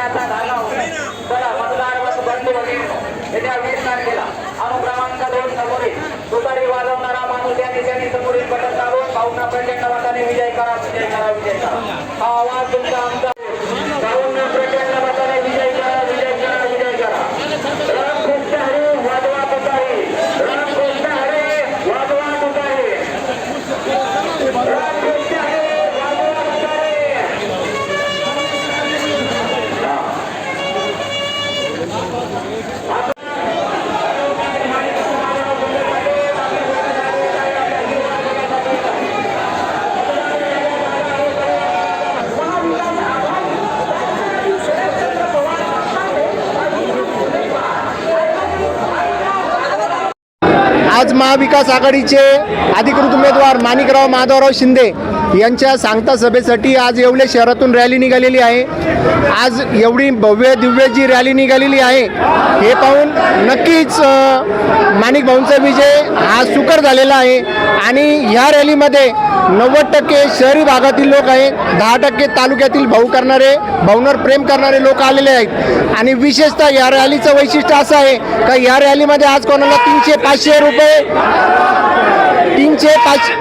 मतदानाचा धागा होता. चला मतदार बस बंदीवरील येत्या वीस तारखेला अनुक्रमांक दोन समोरील दुपारी वाजव आज महाविकास आघाडीचे अधिकृत उमेदवार माणिकराव माधवराव शिंदे यांच्या सांगता सभेसाठी आज येवले शहरातून रॅली निघालेली आहे. आज एवढी भव्य दिव्य जी रॅली निघालेली आहे हे पाहून नक्कीच अ, माणिक भाऊंचा विजय हा सुकर झालेला आहे. आणि ह्या रॅलीमध्ये नव्वद टक्के शहरी भागातील लोक आहेत दहा टक्के तालुक्यातील भाऊ करणारे भाऊंवर प्रेम करणारे लोक आलेले आहेत. आणि विशेषतः या रॅलीचं वैशिष्ट्य असं आहे का या रॅलीमध्ये आज कोणाला तीनशे पाचशे रुपये तीनशे पाचशे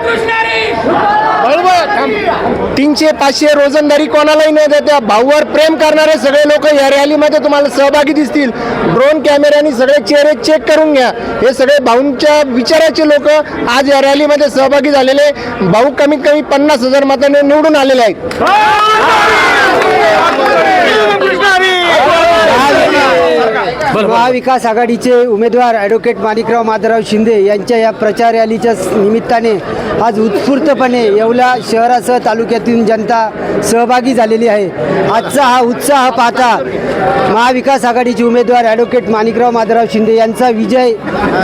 तीनशे पाचशे रोजंदारी कोणालाही न देत्या भाऊवर प्रेम करणारे सगळे लोक या रॅलीमध्ये तुम्हाला सहभागी दिसतील. ड्रोन कॅमेऱ्याने सगळे चेहरे चेक करून घ्या. हे सगळे भाऊंच्या विचाराचे लोक आज या रॅलीमध्ये सहभागी झालेले भाऊ कमीत कमी पन्नास हजार मताने निवडून आलेले आहेत. महाविकास आघाडीचे उमेदवार ॲडव्होकेट माणिकराव माधवराव शिंदे यांच्या या प्रचार रॅलीच्या निमित्ताने आज उत्स्फूर्तपणे येवला शहरासह तालुक्यातून जनता सहभागी झालेली आहे. आजचा हा उत्साह पाहता महाविकास आघाडीचे उमेदवार ॲडव्होकेट माणिकराव माधवराव शिंदे यांचा विजय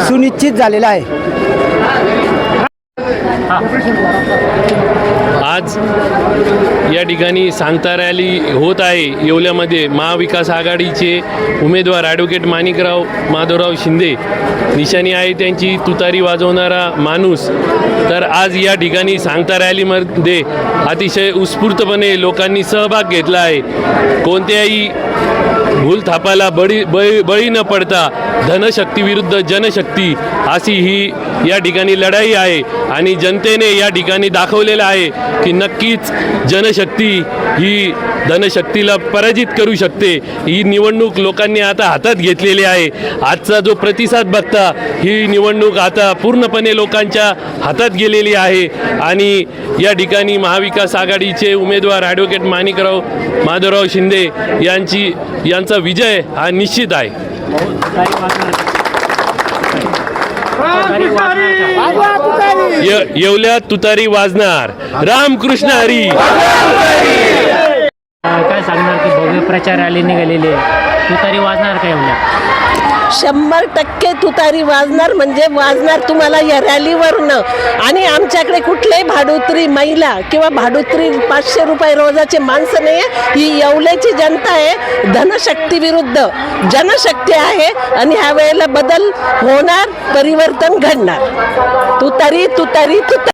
सुनिश्चित झालेला आहे. आज या ठिकाणी सांगता रॅली होत आहे. येवल्यामध्ये महाविकास आघाडीचे उमेदवार ॲडव्होकेट माणिकराव माधवराव शिंदे निशाणी आहे त्यांची तुतारी वाजवणारा माणूस. तर आज या ठिकाणी सांगता रॅलीमध्ये अतिशय उत्स्फूर्तपणे लोकांनी सहभाग घेतला आहे. कोणत्याही भूल थापायला बळी बळी बळी न पडता धनशक्ती विरुद्ध जनशक्ती अशी ही या ठिकाणी लढाई आहे. आणि जनतेने या ठिकाणी दाखवलेलं आहे की नक्कीच जनशक्ती ही धनशक्तीला पराजित करू शकते. ही निवडणूक लोकांनी आता हातात घेतलेली आहे. आजचा जो प्रतिसाद बघता ही निवडणूक आता पूर्णपणे लोकांच्या हातात गेलेली आहे. आणि या ठिकाणी महाविकास आघाडीचे उमेदवार ॲडव्होकेट माणिकराव माधवराव शिंदे यांची यांचा विजय हा निश्चित आहे. ये- येवल्यात तुतारी वाजणार. रामकृष्ण हरी. काय सांगणार की भव्य प्रचार रॅली निघालेली आहे. तू तरी वाजणार काय म्हणजे शंभर टक्के तुतारी वाजणार म्हणजे वाजणार तुम्हाला या रॅलीवरनं. आणि आमच्याकडे कुठलेही भाडोत्री महिला किंवा भाडोत्री पाचशे रुपये रोजाचे माणसं नाही आहे ही येवल्याची जनता आहे धनशक्ती विरुद्ध. जनशक्ती आहे आणि ह्या वेळेला बदल होणार परिवर्तन घडणार. तुतारी तुतारी तुतारी